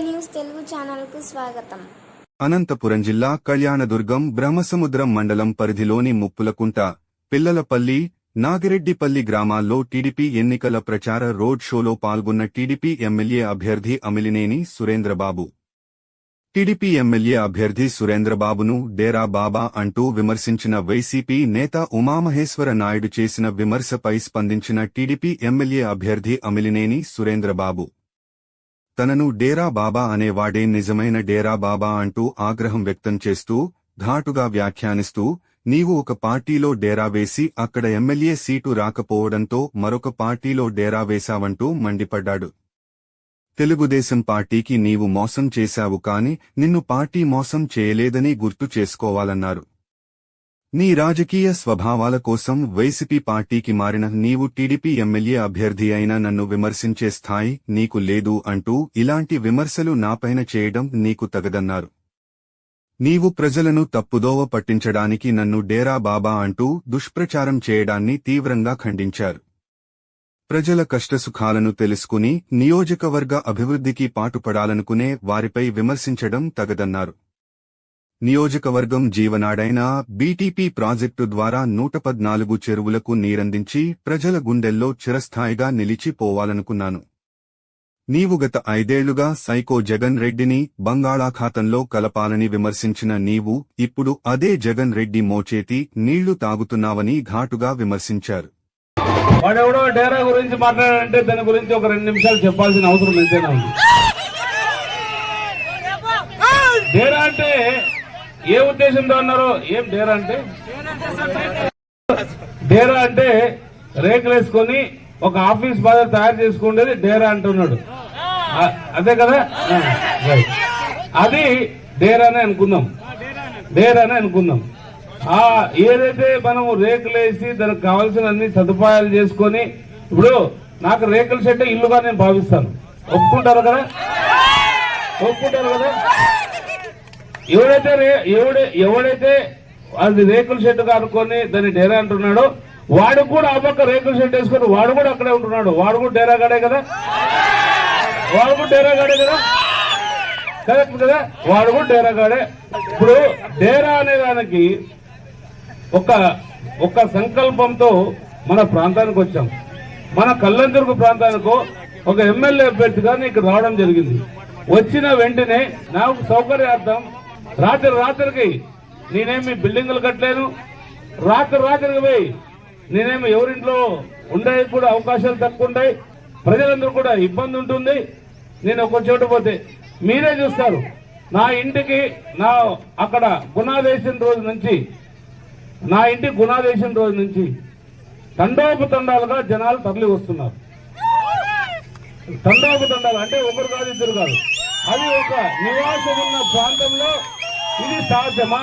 News Telugu ఛానల్కు స్వాగతం. అనంతపురం జిల్లా కళ్యాణదుర్గం బ్రహ్మసముద్రం మండలం పరిధిలోని ముప్పులకుంట పిల్లలపల్లి నాగిరెడ్డిపల్లి గ్రామాల్లో టీడీపీ ఎన్నికల ప్రచార రోడ్ షోలో పాల్గొన్న టీడీపీ ఎమ్మెల్యే అభ్యర్థి అమిలినేని సురేంద్రబాబు. టీడీపీ ఎమ్మెల్యే అభ్యర్థి సురేంద్రబాబును డేరా బాబా అంటూ విమర్శించిన వైసీపీ నేత ఉమామహేశ్వర నాయుడు చేసిన విమర్శపై స్పందించిన టీడీపీ ఎమ్మెల్యే అభ్యర్థి అమిలినేని సురేంద్రబాబు. తనను డేరా బాబా అనేవాడే నిజమైన డేరా బాబా అంటూ ఆగ్రహం వ్యక్తం చేస్తూ ఘాటుగా వ్యాఖ్యానిస్తూ నీవు ఒక పార్టీలో డేరా వేసి అక్కడ ఎమ్మెల్యే సీటు రాకపోవడంతో మరొక పార్టీలో డేరా వేశావంటూ మండిపడ్డాడు. తెలుగుదేశం పార్టీకి నీవు మోసం చేశావు కాని నిన్ను పార్టీ మోసం చేయలేదని గుర్తు చేసుకోవాలన్నారు. నీ రాజకీయ స్వభావాల కోసం వైసీపీ పార్టీకి మారిన నీవు టీడీపీ ఎమ్మెల్యే అభ్యర్థి అయిన నన్ను విమర్శించే స్థాయి నీకు లేదు అంటూ ఇలాంటి విమర్శలు నాపైన చేయడం నీకు తగదన్నారు. నీవు ప్రజలను తప్పుదోవ పట్టించడానికి నన్ను డేరా బాబా అంటూ దుష్ప్రచారం చేయడాన్ని తీవ్రంగా ఖండించారు. ప్రజల కష్టసుఖాలను తెలుసుకుని నియోజకవర్గ అభివృద్ధికి పాటుపడాలనుకునే వారిపై విమర్శించడం తగదన్నారు. నియోజకవర్గం జీవనాడైన బీటీపీ ప్రాజెక్టు ద్వారా నూట పద్నాలుగు చెరువులకు నీరందించి ప్రజల గుండెల్లో చిరస్థాయిగా నిలిచిపోవాలనుకున్నాను నీవు గత ఐదేళ్ళుగా సైకో జగన్ రెడ్డిని బంగాళాఖాతంలో కలపాలని విమర్శించిన నీవు ఇప్పుడు అదే జగన్ రెడ్డి మోచేతి నీళ్ళు తాగుతున్నావని ఘాటుగా విమర్శించారు. వాడెవడో డేరా గురించి మాట్లాడాలంటే దాని గురించి ఒక రెండు నిమిషాలు చెప్పాల్సిన అవసరం ఎంతైనా ఉంది. డేరా అంటే ఏ ఉద్దేశంతో అన్నారు ఏం డేరా అంటే? డేరా అంటే రేకులు వేసుకొని ఒక ఆఫీస్ బాధ తయారు చేసుకునేది డేరా అంటున్నాడు. అదే కదా? అది డేరానే అనుకుందాం. డేరానే అనుకుందాం. ఆ ఏదైతే మనము రేకులు వేసి దానికి కావాల్సిన అన్ని సదుపాయాలు చేసుకొని ఇప్పుడు నాకు రేకుల షెడ్ ఇల్లుగా నేను భావిస్తాను. ఒప్పుకుంటారు కదా? ఒప్పుకుంటారు కదా? ఎవడైతే రే- ఎవడే ఎవడైతే అది రేకుల షెడ్ అనుకొని దాన్ని డేరా అంటున్నాడో వాడు కూడా ఆ పక్క రేకుల షెడ్ వేసుకొని వాడు కూడా అక్కడే ఉంటున్నాడు. వాడు కూడా డేరా గాడే కదా? వాడు కూడా డేరా గాడే కదా? కరెక్ట్ కదా? వాడు కూడా డేరా గాడే ఇప్పుడు డేరా అనే దానికి ఒక ఒక సంకల్పంతో మన ప్రాంతానికి వచ్చాం. మన కల్లందుర్గు ప్రాంతానికి ఒక ఎమ్మెల్యే అభ్యర్థిగా నీకు రావడం జరిగింది. వచ్చిన వెంటనే నాకు సౌకర్యార్థం రాత్రి రాత్రికి నేనేమి బిల్డింగులు కట్టలేను. రాత్రి రాత్రికి పోయి నేనేమి ఎవరింట్లో ఉండే కూడా అవకాశాలు తక్కువ ఉంటాయి. ప్రజలందరూ కూడా ఇబ్బంది ఉంటుంది. నేను ఒక చోట పోతే మీరే చూస్తారు. నా ఇంటికి నా అక్కడ గుణాదేశం రోజు నుంచి నా ఇంటి గుణాదేశం రోజు నుంచి తండోపతండాలుగా జనాలు తరలి వస్తున్నారు. తండోపతండాలు అంటే ఒకరు కాదు ఇద్దరు కాదు. అది ఒక నివాసం ఉన్న ప్రాంతంలో ఇది సాధ్యమా?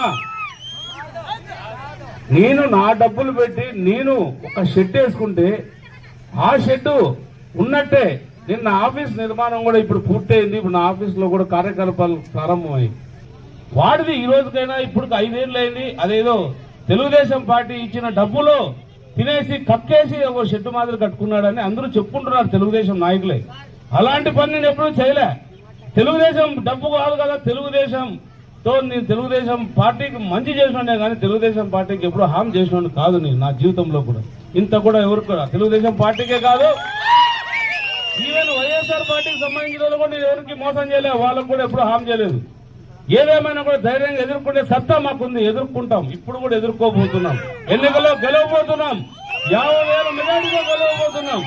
నేను నా డబ్బులు పెట్టి నేను ఒక షెడ్ వేసుకుంటే ఆ షెడ్ ఉన్నట్టే నిన్న ఆఫీస్ నిర్మాణం కూడా ఇప్పుడు పూర్తయింది. ఇప్పుడు నా ఆఫీస్లో కూడా కార్యకలాపాలు ప్రారంభమయ్యాయి వాడిది ఈ రోజుకైనా ఇప్పుడు ఐదేళ్ళు అయింది అదేదో తెలుగుదేశం పార్టీ ఇచ్చిన డబ్బులో తినేసి కక్కేసి ఒక షెడ్ మాదిరి కట్టుకున్నాడని అందరూ చెప్పుకుంటున్నారు తెలుగుదేశం నాయకులే. అలాంటి పని నేను ఎప్పుడూ చేయలే. తెలుగుదేశం డబ్బు కాదు కదా తెలుగుదేశం తో నేను తెలుగుదేశం పార్టీకి మంచి చేసినా కానీ తెలుగుదేశం పార్టీకి ఎప్పుడు హామ్ చేసినాడు కాదు నేను నా జీవితంలో కూడా. ఇంత కూడా ఎవరు కూడా తెలుగుదేశం పార్టీకే కాదు. ఈవెన్ వైఎస్ఆర్ పార్టీకి సంబంధించిన వాళ్ళు కూడా నేను ఎవరికి మోసం చేయలేదు వాళ్ళకు కూడా ఎప్పుడు హామ్ చేయలేదు. ఏదేమైనా కూడా ధైర్యంగా ఎదుర్కొనే సత్తా మాకుంది ఎదుర్కొంటాం. ఇప్పుడు కూడా ఎదుర్కోబోతున్నాం. ఎన్నికల్లో గెలవబోతున్నాం. యాభై వేల మెజార్టీగా గెలవబోతున్నాం.